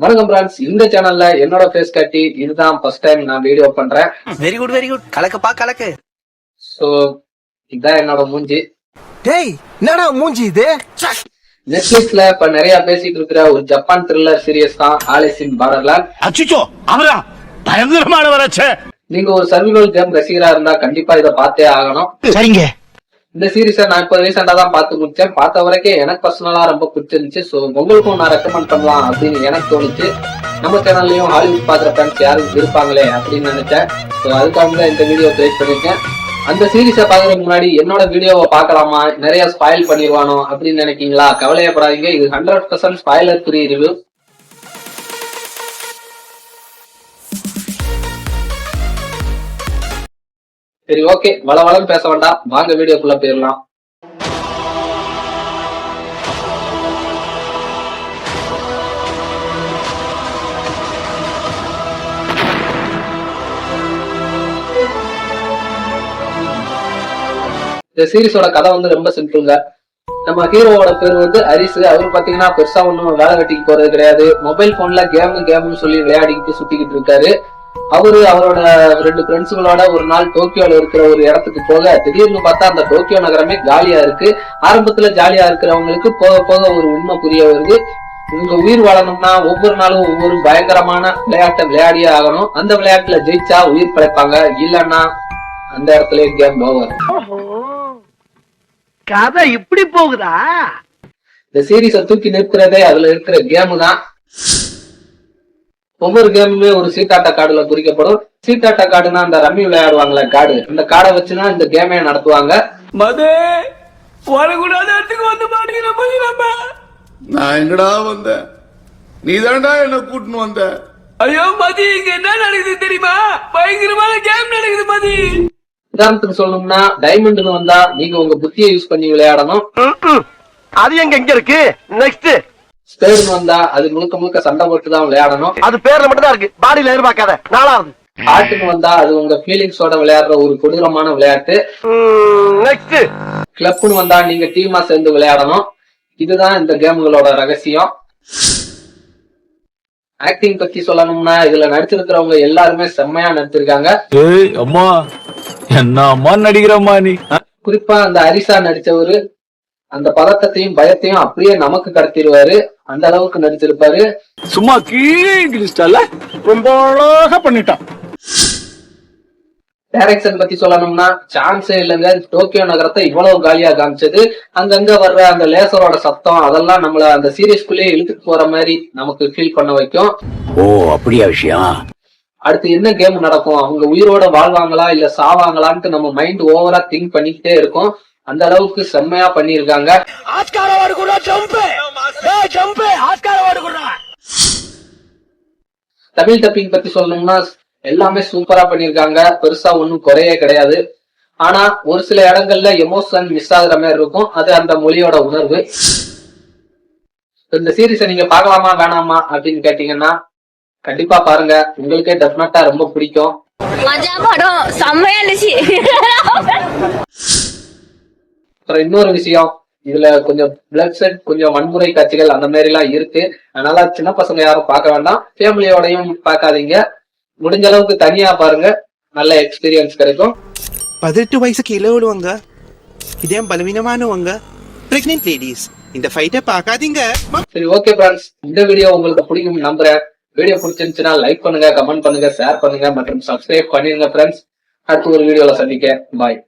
வணக்கம் பிரான்ஸ் இந்த சேனல்ல என்னோட ஃபேஸ் காட்டி இதுதான் ஃபர்ஸ்ட் டைம் நான் வீடியோ பண்றேன். வெரி குட் வெரி குட் கலக்குப்பா கலக்கு. சோ இதான் என்னோட மூஞ்சி. டேய் என்னடா மூஞ்சி இது? நெட்ஃபிளிக்ஸ்ல இப்ப நிறைய பேசிட்டு இருக்கிற ஒரு ஜப்பான் த்ரில்லர் சீரியஸ் தான் ஆலிஸ் இன் பார்டர்லாண்ட் அச்சுச்சோ அவரா? பயங்கரமானவராச்சே நீங்க ஒரு சர்விவல் கேம் ரசிகரா இருந்தா கண்டிப்பா இதை பார்த்தே ஆகணும். சரிங்க. இந்த சீரிஸை நான் இப்போ ரீசெண்டா தான் பார்த்து முடிச்சேன். பார்த்த வரைக்கும் எனக்கு பர்சனலா ரொம்ப பிடிச்சிருந்துச்சு. ஸோ உங்களுக்கும் நான் ரெக்கமெண்ட் பண்ணலாம் அப்படின்னு எனக்கு தோணுச்சு. நம்ம சேனல்லையும் ஹாலிவுட் பாக்குற ஃபேன்ஸ் யாரும் இருப்பாங்களே அப்படின்னு நினைச்சேன். ஸோ அதுக்காக தான் இந்த வீடியோ கிரியேட் பண்ணியிருக்கேன். அந்த சீரீஸை பார்க்கறதுக்கு முன்னாடி என்னோட வீடியோவை பார்க்கலாமா? நிறைய ஸ்பாயில் பண்ணிடுவானோ அப்படின்னு நினைக்கீங்களா? கவலையப்படாதீங்க. இது hundred percent spoiler free review சரி ஓகே வள வளம் பேச வேண்டாம். வாங்க வீடியோக்குள்ள போயிடலாம் இந்த சீரிஸோட கதை வந்து ரொம்ப சிம்பிளுங்க. நம்ம ஹீரோவோட பேர் வந்து ஹரிஸ். அவர் பாத்தீங்கன்னா பெருசா ஒன்றும் வேலை வெட்டிக்கு போறது கிடையாது. மொபைல் போன்ல கேமு கேம்னு சொல்லி விளையாடிக்கிட்டு சுத்திக்கிட்டு இருக்காரு. அவரு அவரோட ரெண்டு ஃப்ரெண்ட்ஸுங்களோட ஒரு நாள் டோக்கியோல இருக்கிற ஒரு இடத்துக்கு போக திடீர்னு பார்த்தா அந்த டோக்கியோ நகரமே காலியா இருக்கு. ஆரம்பத்துல ஜாலியா இருக்கிறவங்களுக்கு போக போக ஒரு உண்மை புரிய வருது. இவங்க உயிர் வாழணும்னா ஒவ்வொரு நாளும் ஒவ்வொரு பயங்கரமான விளையாட்டை விளையாடியே ஆகணும். அந்த விளையாட்டுல ஜெயிச்சா உயிர் பிழைப்பாங்க. இல்லைன்னா அந்த இடத்துல கேம் ஓவர் கதை இப்படி போகுதா? இந்த சீரீஸை தூக்கி நிறுத்துறதே அதுல இருக்கிற கேம் தான். ஒவ்வொரு கேமுமே ஒரு சீட்டாட்ட கார்டுல குறிக்கப்படும். சீட்டாட்ட கார்டுனா அந்த ரம்மி விளையாடுவாங்கல்ல கார்டு அந்த கார்டை வச்சுதான் இந்த கேமே நடத்துவாங்க. மதே வரக்கூடாத இடத்துக்கு வந்து மாட்டீங்க நான் எங்கடா வந்தேன்? நீ தான்டா என்ன கூட்டின்னு வந்த? ஐயோ மதி இங்க என்ன நடக்குது தெரியுமா? பயங்கரமான கேம் நடக்குது மதி. உதாரணத்துக்கு சொல்லணும்னா டைமண்ட்னு வந்தா நீங்க உங்க புத்தியை யூஸ் பண்ணி விளையாடணும். அது எங்க எங்க இருக்கு? நெக்ஸ்ட் ஸ்பேடுன்னு வந்தா அது முழுக்க முழுக்க சண்டை போட்டு தான் விளையாடணும். அது பேர்ல மட்டும் தான் இருக்கு பாடியில எதிர்பார்க்காத. நாலாவது. ஆட்டுன்னு வந்தா அது உங்க ஃபீலிங்ஸோட விளையாடுற ஒரு கொடூரமான விளையாட்டு. நெக்ஸ்ட் கிளப்னு வந்தா நீங்க டீமா சேர்ந்து விளையாடணும். இதுதான் இந்த கேம்களோட ரகசியம். ஆக்டிங் பத்தி சொல்லணும்னா இதுல நடிச்சிருக்கிறவங்க எல்லாருமே செம்மையா நடிச்சிருக்காங்க. ஏய் அம்மா என்ன அம்மா நடிக்கிறம்மா நீ? குறிப்பா அந்த அரிசா நடிச்சவரு அந்த பதட்டத்தையும் பயத்தையும் அப்படியே நமக்கு கடத்திடுவாரு. அந்த அளவுக்கு நடிச்சிருப்பாரு. சும்மா கீழே கிழிச்சிட்டால ரொம்ப அழகா பண்ணிட்டான். டைரக்ஷன் பத்தி சொல்லணும்னா சான்ஸே இல்லைங்க. டோக்கியோ நகரத்தை இவ்வளவு காலியா காமிச்சது. அங்கங்க வர்ற அந்த லேசரோட சத்தம் அதெல்லாம் நம்மள அந்த சீரியஸ்குள்ளேயே இழுத்துட்டு போற மாதிரி நமக்கு ஃபீல் பண்ண வைக்கும். ஓ அப்படியா விஷயம்? அடுத்து என்ன கேம் நடக்கும்? அவங்க உயிரோட வாழ்வாங்களா இல்ல சாவாங்களான்ட்டு நம்ம மைண்ட் ஓவரா திங்க் பண்ணிக்கிட்டே இருக்கும். அந்த அளவுக்கு செம்மையா பண்ணியிருக்காங்க. தமிழ் டப்பிங் பத்தி சொல்லணும்னா எல்லாமே சூப்பரா பண்ணியிருக்காங்க. பெருசா ஒன்றும் குறையே கிடையாது. ஆனா ஒரு சில இடங்கள்ல எமோஷன் மிஸ் ஆகுற மாதிரி இருக்கும். அது அந்த மொழியோட உணர்வு. இந்த சீரிஸை நீங்க பார்க்கலாமா வேணாமா அப்படின்னு கேட்டீங்கன்னா கண்டிப்பா பாருங்க. உங்களுக்கே டெஃபினட்டா ரொம்ப பிடிக்கும். மஜா படம் செம்மையா இருந்துச்சு. அப்புறம் இன்னொரு விஷயம். இதுல கொஞ்சம் பிளட் செட் கொஞ்சம் வன்முறை காட்சிகள் அந்த மாதிரி எல்லாம் இருக்கு. அதனால சின்ன பசங்க யாரும் பார்க்க வேண்டாம். ஃபேமிலியோடையும் பார்க்காதீங்க. முடிஞ்ச அளவுக்கு தனியா பாருங்க. நல்ல எக்ஸ்பீரியன்ஸ் கிடைக்கும். பதினெட்டு வயசுக்கு கீழே உள்ளவங்க இதே பலவீனமானவங்க பிரெக்னென்ட் லேடிஸ் இந்த ஃபைட்டை பார்க்காதீங்க. சரி ஓகே ஃப்ரெண்ட்ஸ் இந்த வீடியோ உங்களுக்கு பிடிக்கும் நம்புறேன். வீடியோ பிடிச்சிருந்துச்சுன்னா லைக் பண்ணுங்க கமெண்ட் பண்ணுங்க ஷேர் பண்ணுங்க மற்றும் சப்ஸ்கிரைப் பண்ணிருங்க ஃப்ரெண்ட்ஸ் அடுத்த ஒரு வீடியோல சந்திக்க பாய்